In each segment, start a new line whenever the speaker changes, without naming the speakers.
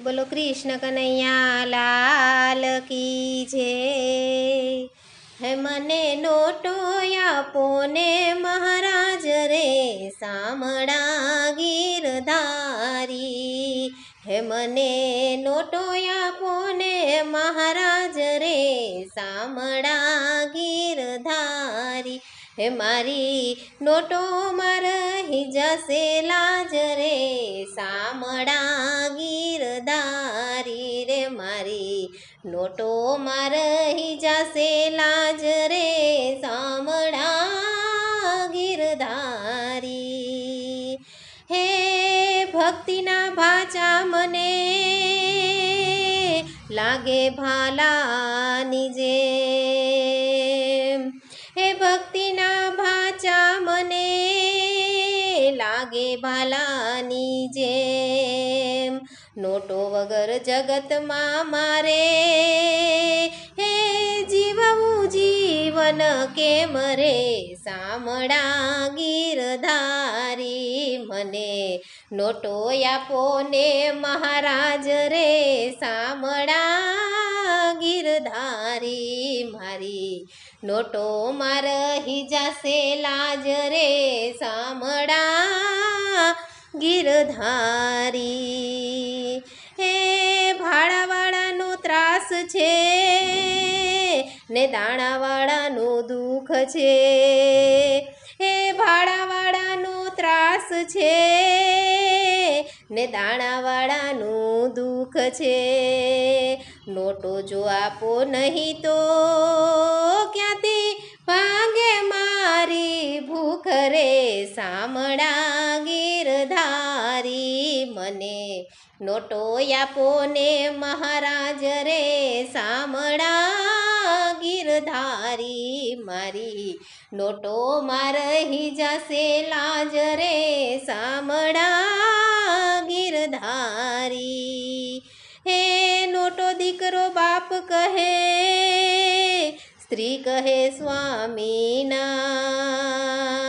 બોલો કૃષ્ણ કનૈયા, લાલ કી જે હે મને નોટો આપો ને મહારાજ રે સામડા ગીરધારી હે મને નોટો આપો ને મહારાજ રે સામડા ગીરધારી હે મારી, નોટો રહી જશે લાજ રે. સામડા ગીરદારી રે મારી, નોટો રહી જશે લાજ રે. સામડા ગીરદારી. હે ભક્તિના ભાચા મને લાગે ભાલાની જેમ. ભાલાની જેમ નોટો વગર જગતમાં મારે હે જીવવું જીવન કેમ રે સામડા ગીરધારી મને નોટો આપો ને મહારાજ રે સામડા ગીરધારી મારી નોટો માર જશે લાજ રે સામડા ગીરધારી. હે, ભાડાવાળાનો ત્રાસ છે ને દાણાવાળાનું દુઃખ છે. હે, ભાડાવાળાનો ત્રાસ છે ને દાણાવાળાનું દુઃખ છે. નોટો જો આપો નહીં તો ક્યાંથી ભાગે મારી ભૂખ રે સામડા ગીરધારી મને નોટો આપો ને મહારાજ રે સામડા ગીરધારી મારી. નોટો રહી જશે લાજ રે સામડા ગીરધારી. હે નોટો દીકરો બાપ કહે, સ્ત્રી કહે સ્વામીનાથ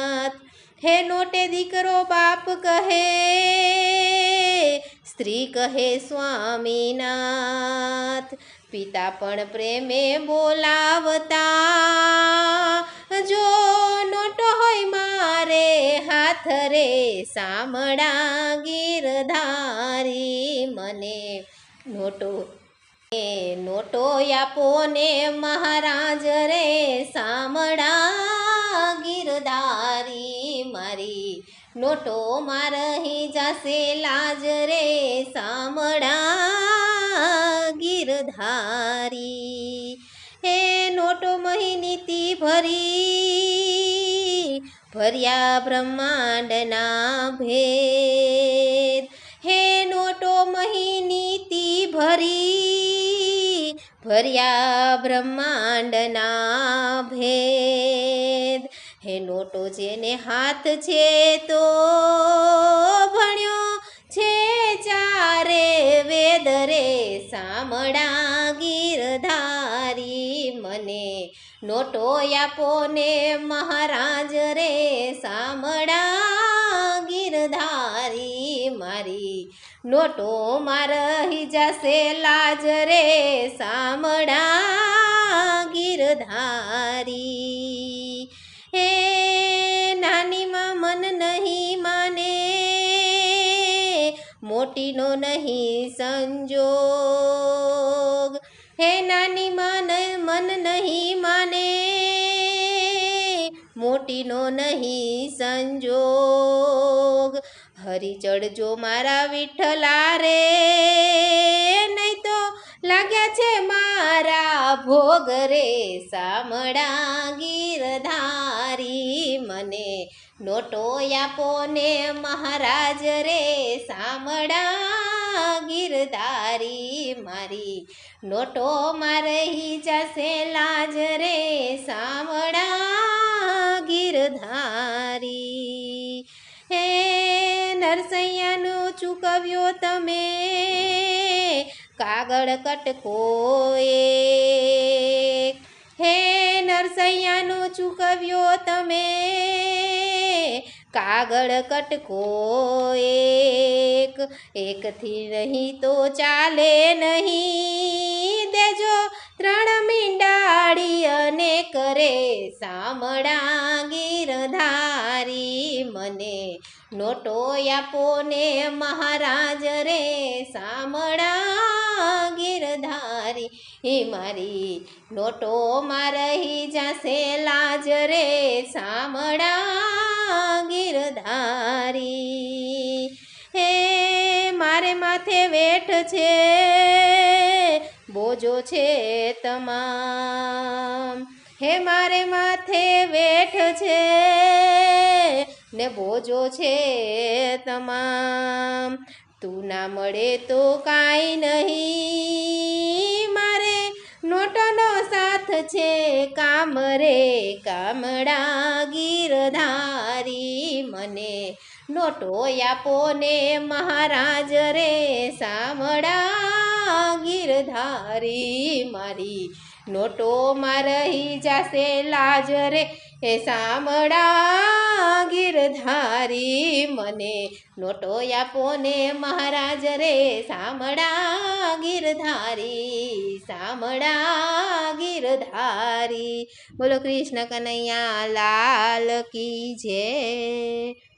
હે નોટે દીકરો બાપ કહે, સ્ત્રી કહે સ્વામીનાથ, પિતા પણ પ્રેમે બોલાવતા, જો નોટો હોય મારે હાથ રે સામડા ગીરધારી મને. નોટો, એ નોટો આપો ને મહારાજ રે સામડા ગીરધારી મારી. નોટો રહી જશે લાજ રે સામડા ગીરધારી. હે નોટો મહિનીતી ભરી ભર્યા બ્રહ્માંડના ભેદ. હે નોટો મહિનીતી ભરી ભર્યા બ્રહ્માંડના ભેદ. હે નોટો જેને હાથ છે તો ભણ્યો છે ચારે વેદ રે સામડા ગીરધારી. મને નોટો આપો ને મહારાજ રે સામડા ગીરધારી. મારી નોટો રહી જશે લાજ રે સામડા ગીરધારી. મોટીનો નહીં સંજોગ. હે નાની મન મન નહીં માને. મોટીનો નહીં સંજોગ. હરી ચડજો મારા વિઠ્ઠલા રે નહીં તો લાગ્યા છે મારા ભોગ રે સામડા ગીરધારી. મને નોટો આપો ને મહારાજ રે સામડા ગીરધારી મારી. નોટો મારહી જશે લાજ રે સામડા ગીરધારી. હે નરસૈયાનું ચૂકવ્યો તમે કાગળ કટકો એક હે નરસૈયાનું ચૂકવ્યો તમે કાગળ કટકો એક, એકથી નહીં તો ચાલે નહીં. દેજો ત્રણ મીંડાળી અને કરે સામડા ગીરધારી. મને નોટો આપો ને મહારાજ રે, સામડા ગીરધારી. એ મારી નોટો માં રહી જાશે લાજ રે, સામડા ગીરધારી હે, મારે માથે વેઠ છે, બોજો છે તમામ. હે, મારે માથે વેઠ છે, ને બોજો છે તમામ. તું ના મળે તો કાંઈ નહીં. મારે નોટનો સાથ છે કામ રે કામડા ગીરધારી. મને નોટો આપો ને મહારાજ રે સામડા ગીરધારી. મારી નોટોમાં રહી જાશે લાજ રે. એ સામડા ગીરધારી, મને નોટો આપો ને મહારાજ રે. સામડા ગીરધારી સામડા ગીરધારી. બોલો કૃષ્ણ કનૈયા, લાલ કી જય.